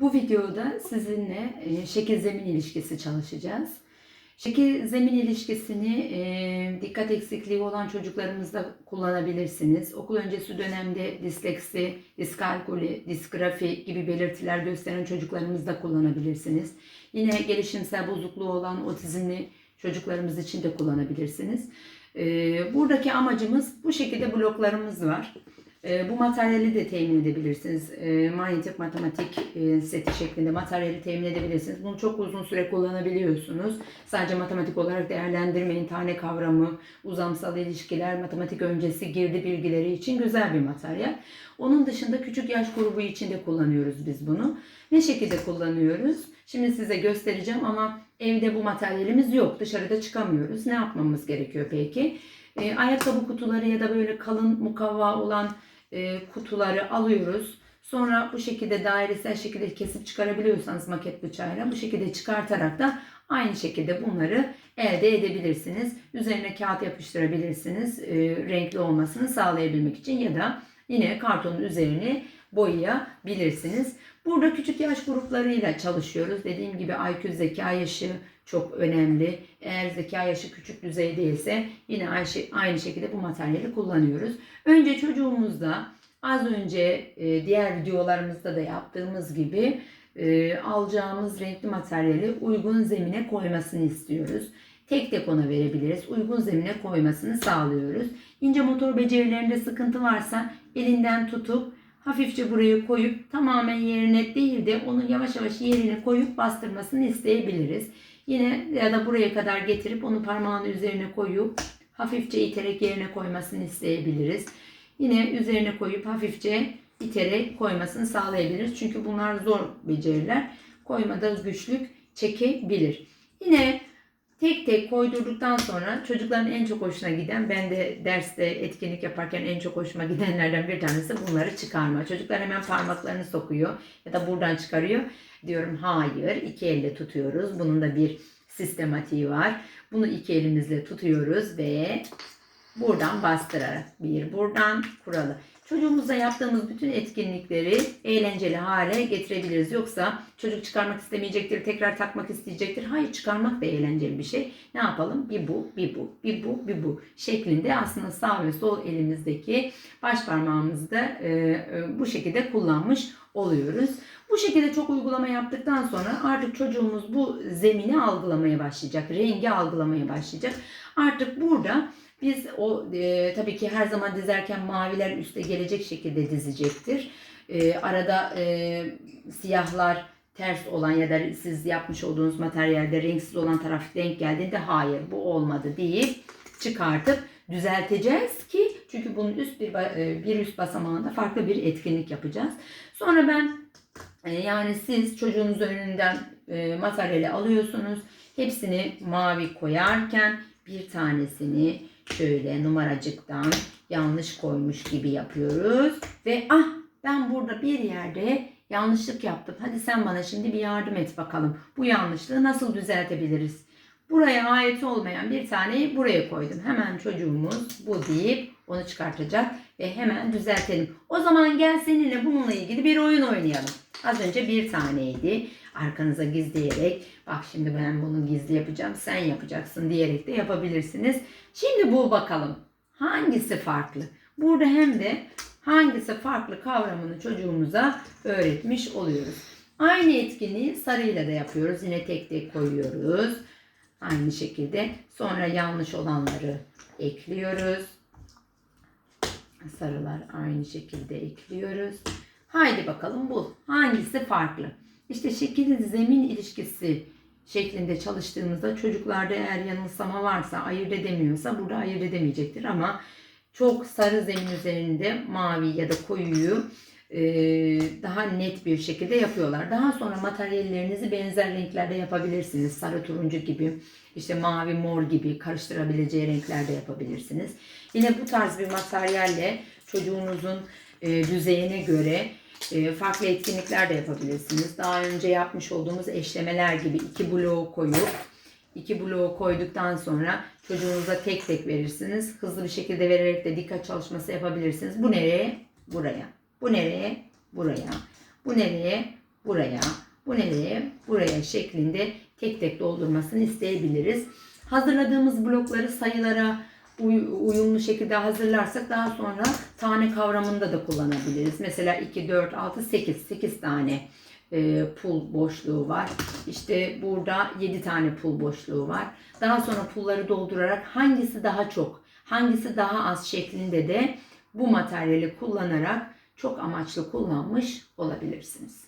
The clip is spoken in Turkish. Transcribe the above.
Bu videoda sizinle e, şekil zemin ilişkisi çalışacağız. Şekil zemin ilişkisini e, dikkat eksikliği olan çocuklarımızda kullanabilirsiniz. Okul öncesi dönemde disleksi, diskalkuli, disgrafi gibi belirtiler gösteren çocuklarımızda kullanabilirsiniz. Yine gelişimsel bozukluğu olan otizmli çocuklarımız için de kullanabilirsiniz. E, buradaki amacımız bu şekilde bloklarımız var. E, bu materyali de temin edebilirsiniz. E, manyetik matematik e, seti şeklinde materyali temin edebilirsiniz. Bunu çok uzun süre kullanabiliyorsunuz. Sadece matematik olarak değerlendirmeyin. Tane kavramı, uzamsal ilişkiler, matematik öncesi girdi bilgileri için güzel bir materyal. Onun dışında küçük yaş grubu için de kullanıyoruz biz bunu. Ne şekilde kullanıyoruz? Şimdi size göstereceğim ama evde bu materyalimiz yok. Dışarıda çıkamıyoruz. Ne yapmamız gerekiyor peki? E, ayakkabı kutuları ya da böyle kalın mukavva olan e, kutuları alıyoruz. Sonra bu şekilde dairesel şekilde kesip çıkarabiliyorsanız maket bıçağıyla bu şekilde çıkartarak da aynı şekilde bunları elde edebilirsiniz. Üzerine kağıt yapıştırabilirsiniz. e, renkli olmasını sağlayabilmek için ya da yine kartonun üzerine boyayabilirsiniz. Burada küçük yaş gruplarıyla çalışıyoruz. Dediğim gibi IQ zeka yaşı çok önemli. Eğer zeka yaşı küçük düzeydeyse yine aynı şekilde bu materyali kullanıyoruz. Önce çocuğumuzda az önce e, diğer videolarımızda da yaptığımız gibi e, alacağımız renkli materyali uygun zemine koymasını istiyoruz. Tek tek ona verebiliriz. Uygun zemine koymasını sağlıyoruz. İnce motor becerilerinde sıkıntı varsa elinden tutup hafifçe buraya koyup tamamen yerine değil de onu yavaş yavaş yerine koyup bastırmasını isteyebiliriz. Yine ya da buraya kadar getirip onu parmağının üzerine koyup hafifçe iterek yerine koymasını isteyebiliriz. Yine üzerine koyup hafifçe iterek koymasını sağlayabiliriz. Çünkü bunlar zor beceriler. Koymada güçlük çekebilir. Yine tek tek koydurduktan sonra çocukların en çok hoşuna giden, ben de derste etkinlik yaparken en çok hoşuma gidenlerden bir tanesi bunları çıkarma. Çocuklar hemen parmaklarını sokuyor ya da buradan çıkarıyor. Diyorum hayır iki elle tutuyoruz. Bunun da bir sistematiği var. Bunu iki elimizle tutuyoruz ve buradan bastırarak bir buradan kuralı. Çocuğumuzla yaptığımız bütün etkinlikleri eğlenceli hale getirebiliriz. Yoksa çocuk çıkarmak istemeyecektir, tekrar takmak isteyecektir. Hayır çıkarmak da eğlenceli bir şey. Ne yapalım? Bir bu, bir bu, bir bu, bir bu şeklinde aslında sağ ve sol elimizdeki baş parmağımızı da e, e, bu şekilde kullanmış oluyoruz. Bu şekilde çok uygulama yaptıktan sonra artık çocuğumuz bu zemini algılamaya başlayacak, rengi algılamaya başlayacak. Artık burada biz o e, tabii ki her zaman dizerken maviler üste gelecek şekilde dizecektir. E, arada e, siyahlar ters olan ya da siz yapmış olduğunuz materyalde renksiz olan taraf denk geldiğinde hayır bu olmadı deyip çıkartıp düzelteceğiz ki çünkü bunun üst bir e, bir üst basamağında farklı bir etkinlik yapacağız. Sonra ben e, yani siz çocuğunuz önünden e, materyali alıyorsunuz. Hepsini mavi koyarken bir tanesini şöyle numaracıktan yanlış koymuş gibi yapıyoruz. Ve ah ben burada bir yerde yanlışlık yaptım. Hadi sen bana şimdi bir yardım et bakalım. Bu yanlışlığı nasıl düzeltebiliriz? Buraya ait olmayan bir taneyi buraya koydum. Hemen çocuğumuz bu deyip onu çıkartacak ve hemen düzeltelim. O zaman gel seninle bununla ilgili bir oyun oynayalım. Az önce bir taneydi. Arkanıza gizleyerek bak şimdi ben bunu gizli yapacağım sen yapacaksın diyerek de yapabilirsiniz. Şimdi bu bakalım hangisi farklı? Burada hem de hangisi farklı kavramını çocuğumuza öğretmiş oluyoruz. Aynı etkinliği sarıyla da yapıyoruz. Yine tek tek koyuyoruz. Aynı şekilde sonra yanlış olanları ekliyoruz. Sarılar aynı şekilde ekliyoruz. Haydi bakalım bu. Hangisi farklı? İşte şekil zemin ilişkisi şeklinde çalıştığımızda çocuklarda eğer yanılsama varsa ayırt edemiyorsa burada ayırt edemeyecektir ama çok sarı zemin üzerinde mavi ya da koyuyu e, daha net bir şekilde yapıyorlar. Daha sonra materyallerinizi benzer renklerde yapabilirsiniz. Sarı turuncu gibi, işte mavi mor gibi karıştırabileceği renklerde yapabilirsiniz. Yine bu tarz bir materyalle çocuğunuzun e, düzeyine göre farklı etkinlikler de yapabilirsiniz. Daha önce yapmış olduğumuz eşlemeler gibi iki bloğu koyup iki bloğu koyduktan sonra çocuğunuza tek tek verirsiniz. Hızlı bir şekilde vererek de dikkat çalışması yapabilirsiniz. Bu nereye? Buraya. Bu nereye? Buraya. Bu nereye? buraya, bu nereye, buraya şeklinde tek tek doldurmasını isteyebiliriz. Hazırladığımız blokları sayılara uyumlu şekilde hazırlarsak daha sonra tane kavramında da kullanabiliriz. Mesela 2, 4, 6, 8, 8 tane e, pul boşluğu var. İşte burada 7 tane pul boşluğu var. Daha sonra pulları doldurarak hangisi daha çok, hangisi daha az şeklinde de bu materyali kullanarak çok amaçlı kullanmış olabilirsiniz.